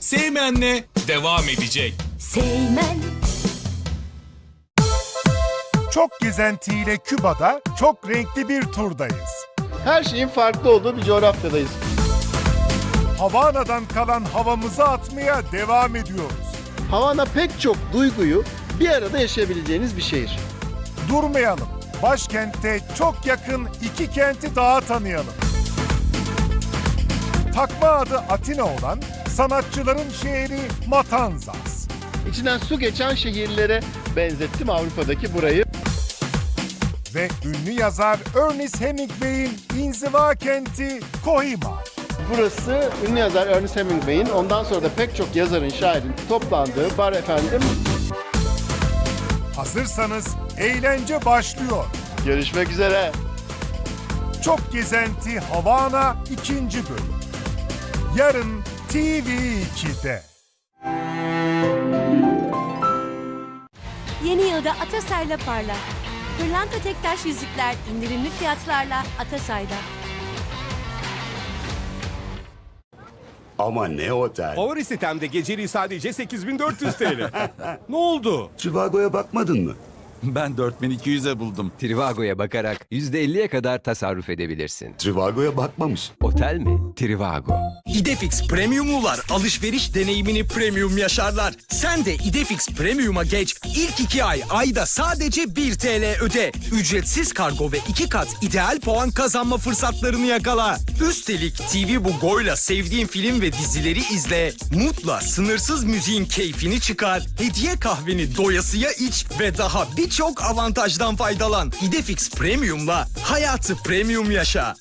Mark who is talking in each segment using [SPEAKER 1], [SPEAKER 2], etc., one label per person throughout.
[SPEAKER 1] Seymen'le devam edecek.
[SPEAKER 2] Seymen
[SPEAKER 3] Çok gezentiyle Küba'da çok renkli bir turdayız.
[SPEAKER 4] Her şeyin farklı olduğu bir coğrafyadayız.
[SPEAKER 3] Havana'dan kalan havamızı atmaya devam ediyoruz.
[SPEAKER 4] Havana pek çok duyguyu bir arada yaşayabileceğiniz bir şehir.
[SPEAKER 3] Durmayalım. Başkentte çok yakın iki kenti daha tanıyalım. Takma adı Atina olan sanatçıların şehri Matanzas.
[SPEAKER 4] İçinden su geçen şehirlere benzettim Avrupa'daki burayı.
[SPEAKER 3] Ve ünlü yazar Ernest Hemingway'in inziva kenti Kohima.
[SPEAKER 4] Burası ünlü yazar Ernest Hemingway'in ondan sonra da pek çok yazarın, şairin toplandığı bar efendim.
[SPEAKER 3] Hazırsanız eğlence başlıyor.
[SPEAKER 4] Görüşmek üzere.
[SPEAKER 3] Çok Gezenti Havana 2. bölüm. Yarın TV2'de.
[SPEAKER 2] Yeni yılda Atasay'la parla. Pırlanta tektaş yüzükler indirimli fiyatlarla Atasay'da.
[SPEAKER 5] Ama ne otel?
[SPEAKER 6] Favori sitemde geceliği sadece 8400 TL. ne oldu?
[SPEAKER 5] Trivago'ya bakmadın mı?
[SPEAKER 7] Ben 4200'e buldum. Trivago'ya bakarak %50'ye kadar tasarruf edebilirsin.
[SPEAKER 5] Trivago'ya bakmamış.
[SPEAKER 7] Otel mi? Trivago.
[SPEAKER 8] İdefix Premium'lular alışveriş deneyimini premium yaşarlar. Sen de İdefix Premium'a geç. İlk iki ay ayda sadece 1 TL öde. Ücretsiz kargo ve iki kat ideal puan kazanma fırsatlarını yakala. Üstelik TV Bugo'yla sevdiğin film ve dizileri izle. Mutla sınırsız müziğin keyfini çıkar. Hediye kahveni doyasıya iç ve daha birçok avantajdan faydalan. İdefix Premium'la hayatı premium yaşa.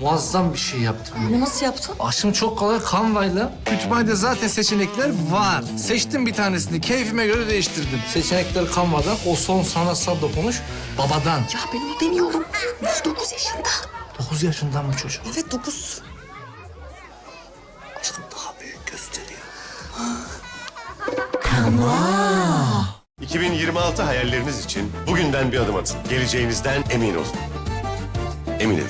[SPEAKER 9] Muazzam bir şey yaptım.
[SPEAKER 2] Nasıl yaptın?
[SPEAKER 9] Aşım çok kolay Canva'yla. Kütüphanede zaten seçenekler var. Seçtim bir tanesini. Keyfime göre değiştirdim. Seçenekler Canva'da. O son sanatsal dokunuş babadan.
[SPEAKER 10] Ya ben onu demiyorum. 9 yaşında.
[SPEAKER 9] 9 yaşından mı çocuk?
[SPEAKER 10] Evet 9.
[SPEAKER 9] Aşkım daha büyük gösteriyor.
[SPEAKER 11] 2026 hayalleriniz için bugünden bir adım atın. Geleceğinizden emin olun. Emin Ev.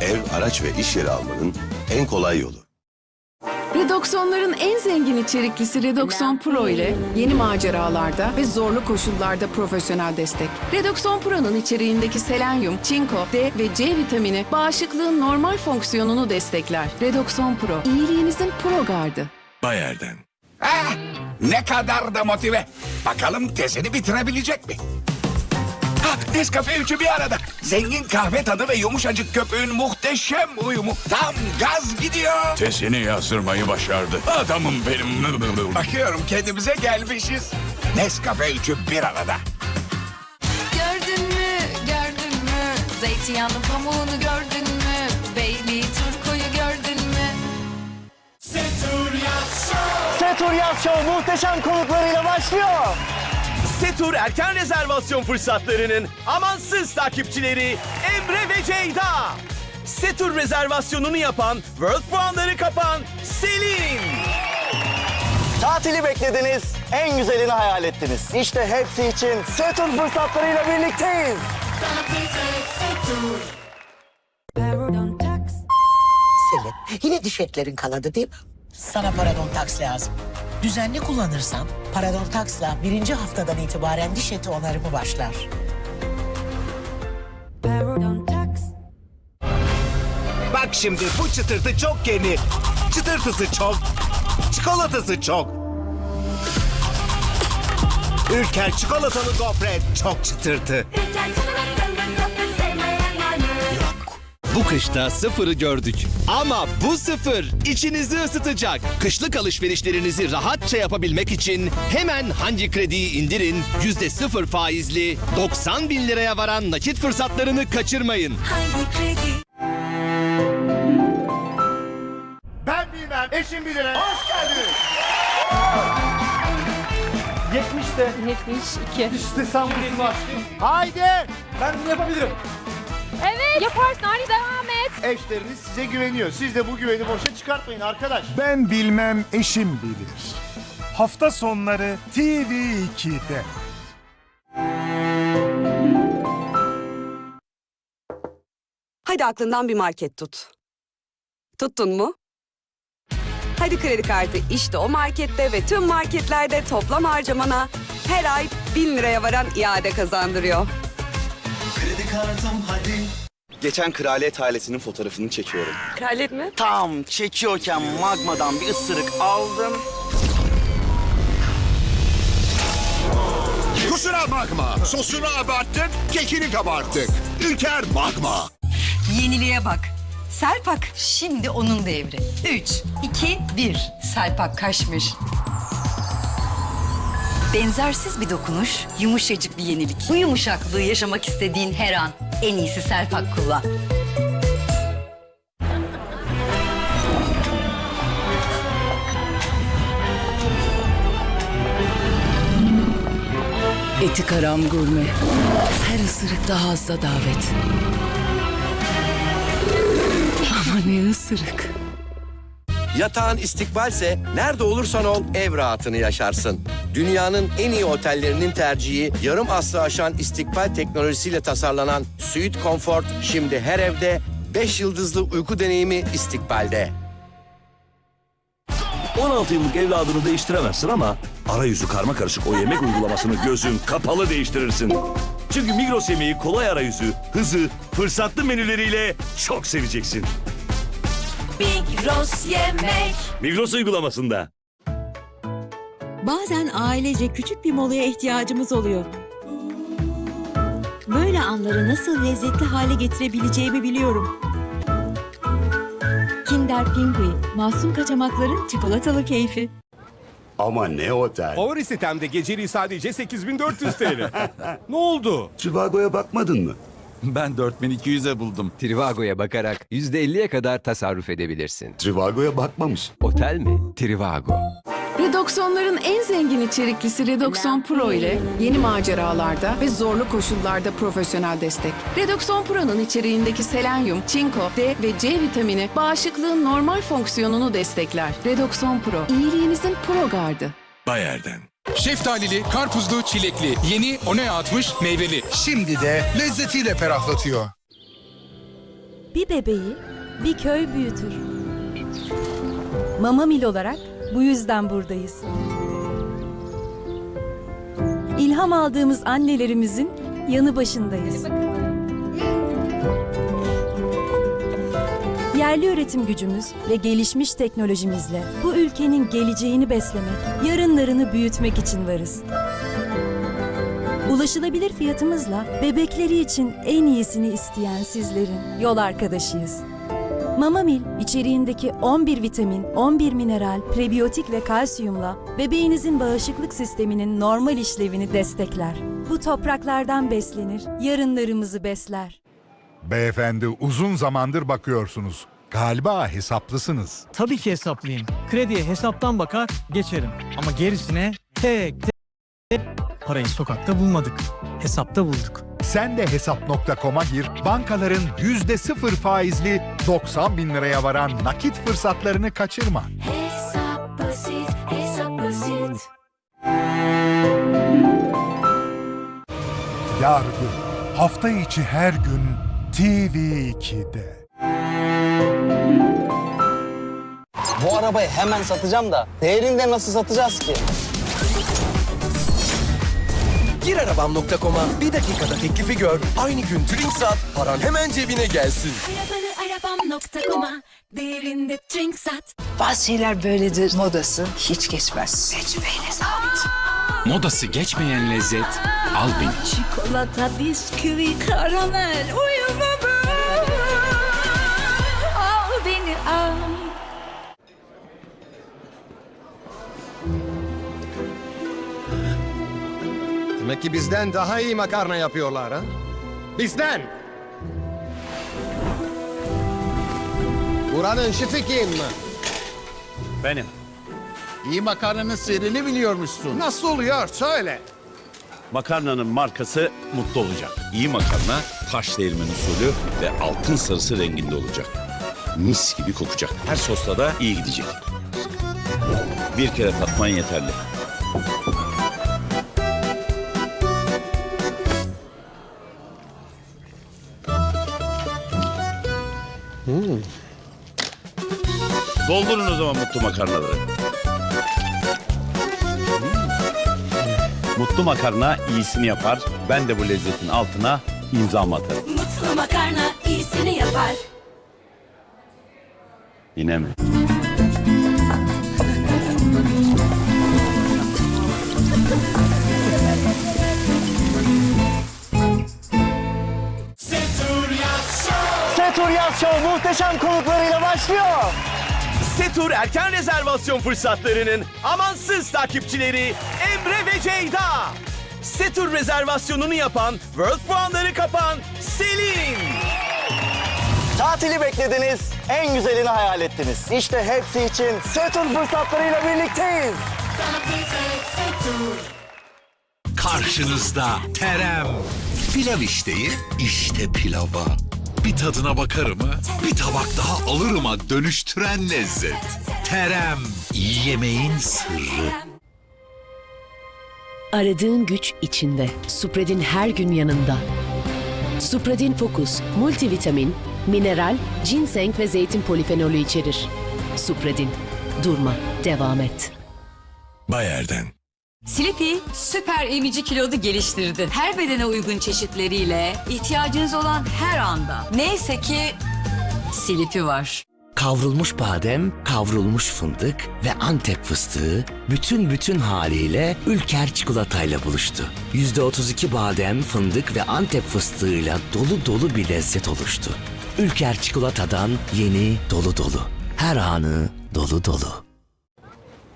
[SPEAKER 11] Ev, araç ve iş yeri almanın en kolay yolu.
[SPEAKER 10] Redoxonların en zengin içeriklisi Redoxon Pro ile yeni maceralarda ve zorlu koşullarda profesyonel destek. Redoxon Pro'nun içeriğindeki selenyum, çinko, D ve C vitamini bağışıklığın normal fonksiyonunu destekler. Redoxon Pro, iyiliğinizin pro gardı.
[SPEAKER 1] Bayer'den.
[SPEAKER 5] Ne kadar da motive. Bakalım tezini bitirebilecek mi? Ha, Nescafe üçü bir arada. Zengin kahve tadı ve yumuşacık köpüğün muhteşem uyumu. Tam gaz gidiyor.
[SPEAKER 1] Tezini yazdırmayı başardı. Adamım benim.
[SPEAKER 5] Bakıyorum kendimize gelmişiz. Nescafe üçü bir arada.
[SPEAKER 10] Gördün mü, gördün mü? Zeytinyağlı pamuğunu gördün
[SPEAKER 4] Setur Yaz Show muhteşem konuklarıyla başlıyor.
[SPEAKER 8] Setur erken rezervasyon fırsatlarının amansız takipçileri Emre ve Ceyda. Setur rezervasyonunu yapan, World puanları kapan Selin.
[SPEAKER 4] Tatili beklediniz, en güzelini hayal ettiniz. İşte hepsi için Setur fırsatlarıyla birlikteyiz.
[SPEAKER 10] Selin, yine diş etlerin kanadı değil mi? Sana Parodontax lazım. Düzenli kullanırsan Parodontax'la birinci haftadan itibaren diş eti onarımı başlar.
[SPEAKER 8] Bak şimdi bu çıtırtı çok yeni. Çıtırtısı çok. Çikolatası çok. Ülker çikolatalı gofret çok çıtırtı.
[SPEAKER 6] Bu kışta sıfırı gördük. Ama bu sıfır içinizi ısıtacak. Kışlık alışverişlerinizi rahatça yapabilmek için hemen hangi krediyi indirin, yüzde sıfır faizli 90 bin liraya varan nakit fırsatlarını kaçırmayın.
[SPEAKER 4] Ben bilmem, eşim bilir. Hoş geldiniz. 70'te. 72. İşte sen busun aşkım. Haydi. Ben bunu yapabilirim.
[SPEAKER 2] Evet yaparsın hadi devam et.
[SPEAKER 4] Eşleriniz size güveniyor. Siz de bu güveni boşa çıkartmayın arkadaş.
[SPEAKER 3] Ben bilmem eşim bilir. Hafta sonları TV2'de.
[SPEAKER 10] Hadi aklından bir market tut. Tuttun mu?
[SPEAKER 12] Hadi kredi kartı işte o markette ve tüm marketlerde toplam harcamana her ay 1000 liraya varan iade kazandırıyor.
[SPEAKER 13] Kredi kartım hadi.
[SPEAKER 14] Geçen kraliyet ailesinin fotoğrafını çekiyorum.
[SPEAKER 12] Kraliyet mi?
[SPEAKER 14] Tam çekiyorken magmadan bir ısırık aldım.
[SPEAKER 1] Kusura bakma. Sosunu abarttık, kekini kabarttık. Ülker Magma.
[SPEAKER 15] Yeniliğe bak. Selpak şimdi onun devri. 3, 2, 1. Selpak kaçmış. Benzersiz bir dokunuş, yumuşacık bir yenilik. Bu yumuşaklığı yaşamak istediğin her an en iyisi Selpak kullan.
[SPEAKER 8] Eti Karam Gurme. Her ısırık daha azza davet. Ama ne ısırık.
[SPEAKER 14] Yatağın istikbalse nerede olursan ol ev rahatını yaşarsın. Dünyanın en iyi otellerinin tercihi yarım asrı aşan istikbal teknolojisiyle tasarlanan Suite Comfort şimdi her evde 5 yıldızlı uyku deneyimi istikbalde.
[SPEAKER 11] 16 yıllık evladını değiştiremezsin ama arayüzü karma karışık o yemek uygulamasını gözün kapalı değiştirirsin. Çünkü Migros yemeği kolay arayüzü, hızı, fırsatlı menüleriyle çok seveceksin.
[SPEAKER 2] Migros yemek.
[SPEAKER 11] Migros uygulamasında.
[SPEAKER 2] Bazen ailece küçük bir molaya ihtiyacımız oluyor. Böyle anları nasıl lezzetli hale getirebileceğimi biliyorum. Kinder Pingui, masum kaçamakların çikolatalı keyfi.
[SPEAKER 1] Ama ne otel.
[SPEAKER 16] Favori sitemde geceliği sadece 8400 TL. ne oldu?
[SPEAKER 1] Trivago'ya bakmadın mı?
[SPEAKER 7] Ben 4200'e buldum. Trivago'ya bakarak %50'ye kadar tasarruf edebilirsin.
[SPEAKER 1] Trivago'ya bakmamış.
[SPEAKER 7] Otel mi? Trivago.
[SPEAKER 8] Redoksonların en zengin içeriklisi Redokson Pro ile yeni maceralarda ve zorlu koşullarda profesyonel destek. Redokson Pro'nun içeriğindeki selenyum, çinko, D ve C vitamini bağışıklığın normal fonksiyonunu destekler. Redokson Pro, iyiliğinizin pro gardı.
[SPEAKER 1] Bayer'den.
[SPEAKER 13] Şeftalili, karpuzlu, çilekli. Yeni Onea 60 meyveli.
[SPEAKER 16] Şimdi de lezzetiyle ferahlatıyor.
[SPEAKER 2] Bir bebeği bir köy büyütür. Mama Mil olarak bu yüzden buradayız. İlham aldığımız annelerimizin yanı başındayız. Yerli üretim gücümüz ve gelişmiş teknolojimizle bu ülkenin geleceğini beslemek, yarınlarını büyütmek için varız. Ulaşılabilir fiyatımızla bebekleri için en iyisini isteyen sizlerin yol arkadaşıyız. Mamamil içeriğindeki 11 vitamin, 11 mineral, prebiyotik ve kalsiyumla bebeğinizin bağışıklık sisteminin normal işlevini destekler. Bu topraklardan beslenir, yarınlarımızı besler.
[SPEAKER 16] Beyefendi uzun zamandır bakıyorsunuz. Galiba hesaplısınız.
[SPEAKER 17] Tabii ki hesaplıyım. Krediye hesaptan bakar geçerim. Ama gerisine tek tek parayı sokakta bulmadık. Hesapta bulduk.
[SPEAKER 16] Sen de hesap.com'a gir, bankaların %0 faizli 90 bin liraya varan nakit fırsatlarını kaçırma.
[SPEAKER 2] Hesap basit, hesap basit.
[SPEAKER 16] Yargı hafta içi her gün TV2'de.
[SPEAKER 14] Bu arabayı hemen satacağım da değerinde nasıl satacağız ki? Gir arabam.com'a bir dakikada teklifi gör. Aynı gün drink sat, paran hemen cebine gelsin.
[SPEAKER 2] Arabanı arabam.com'a değerinde drink sat.
[SPEAKER 15] Bazı şeyler böyledir. Modası hiç geçmez. Tecrübeyle sabit.
[SPEAKER 13] Modası geçmeyen lezzet al beni.
[SPEAKER 2] Çikolata, bisküvi, karamel, uyuma
[SPEAKER 14] Demek ki bizden daha iyi makarna yapıyorlar ha? Bizden! Buranın şefi kim?
[SPEAKER 11] Benim.
[SPEAKER 14] İyi makarnanın sırrını biliyormuşsun. Nasıl oluyor? Söyle.
[SPEAKER 11] Makarnanın markası mutlu olacak. İyi makarna taş değirmen usulü ve altın sarısı renginde olacak. Mis gibi kokacak. Her sosla da iyi gidecek. Bir kere tatman yeterli.
[SPEAKER 18] Doldurun o zaman mutlu makarnaları. Mutlu makarna iyisini yapar. Ben de bu lezzetin altına imzamı atarım.
[SPEAKER 19] Mutlu makarna iyisini yapar.
[SPEAKER 18] Yine mi?
[SPEAKER 20] Setur Yaz Show muhteşem konuklarıyla başlıyor.
[SPEAKER 21] Setur erken rezervasyon fırsatlarının amansız takipçileri Emre ve Ceyda. Setur rezervasyonunu yapan, World puanları kapan Selin.
[SPEAKER 20] Tatili beklediniz, en güzelini hayal ettiniz. İşte hepsi için Setur fırsatlarıyla birlikteyiz.
[SPEAKER 13] Karşınızda Terem. Pilav isteği, işte pilava. Bir tadına bakarım mı? Bir tabak daha alırıma dönüştüren lezzet. Terem, iyi yemeğin sırrı.
[SPEAKER 22] Aradığın güç içinde. Supredin her gün yanında. Supredin Focus, multivitamin, mineral, ginseng ve zeytin polifenolü içerir. Supredin. Durma, devam et.
[SPEAKER 13] Bayer'den.
[SPEAKER 15] Sleepy süper emici kilodu geliştirdi. Her bedene uygun çeşitleriyle ihtiyacınız olan her anda. Neyse ki Sleepy var.
[SPEAKER 23] Kavrulmuş badem, kavrulmuş fındık ve Antep fıstığı bütün bütün haliyle Ülker çikolatayla buluştu. %32 badem, fındık ve Antep fıstığıyla dolu dolu bir lezzet oluştu. Ülker çikolatadan yeni dolu dolu. Her anı dolu dolu.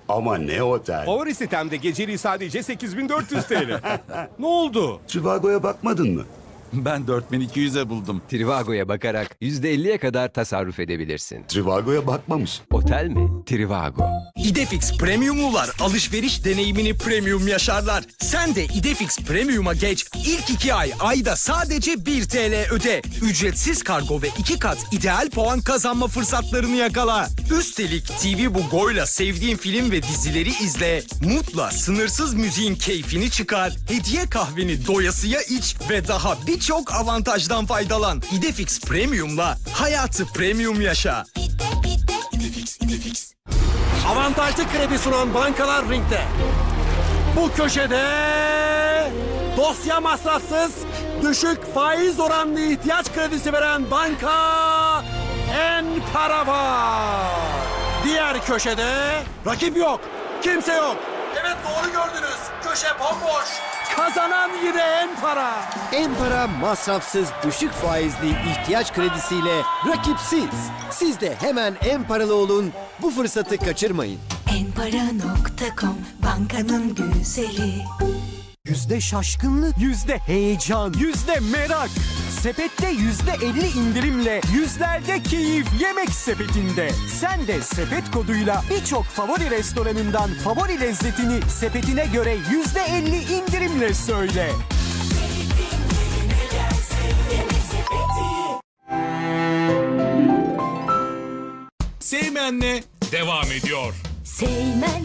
[SPEAKER 24] Ama ne otel?
[SPEAKER 25] Favori sitemde geceliği sadece 8400 TL. ne oldu?
[SPEAKER 7] Trivago'ya bakmadın mı? Ben 4200'e buldum. Trivago'ya bakarak %50'ye kadar tasarruf edebilirsin.
[SPEAKER 24] Trivago'ya bakmamış.
[SPEAKER 7] Otel mi? Trivago.
[SPEAKER 8] İdefix Premium'lular alışveriş deneyimini premium yaşarlar. Sen de İdefix Premium'a geç. İlk iki ay ayda sadece 1 TL öde. Ücretsiz kargo ve iki kat ideal puan kazanma fırsatlarını yakala. Üstelik TV Bugo'yla sevdiğin film ve dizileri izle. Mutla sınırsız müziğin keyfini çıkar. Hediye kahveni doyasıya iç ve daha birçok avantajdan faydalan. İdefix Premium'la hayatı premium yaşa.
[SPEAKER 26] Avantajlı kredi sunan bankalar ringde. Bu köşede dosya masrafsız, düşük faiz oranlı ihtiyaç kredisi veren banka En Para var. Diğer köşede rakip yok, kimse yok. Evet doğru gördünüz. Köşe bomboş. Kazanan yine En Para.
[SPEAKER 27] En para masrafsız düşük faizli ihtiyaç kredisiyle rakipsiz. Siz de hemen en paralı olun. Bu fırsatı kaçırmayın.
[SPEAKER 19] Enpara.com bankanın güzeli.
[SPEAKER 26] Yüzde şaşkınlık, yüzde heyecan, yüzde merak. Sepette yüzde elli indirimle yüzlerde keyif yemek sepetinde. Sen de sepet koduyla birçok favori restoranından favori lezzetini sepetine göre yüzde elli indirimle söyle.
[SPEAKER 28] Seymen'le devam ediyor.
[SPEAKER 19] Seymen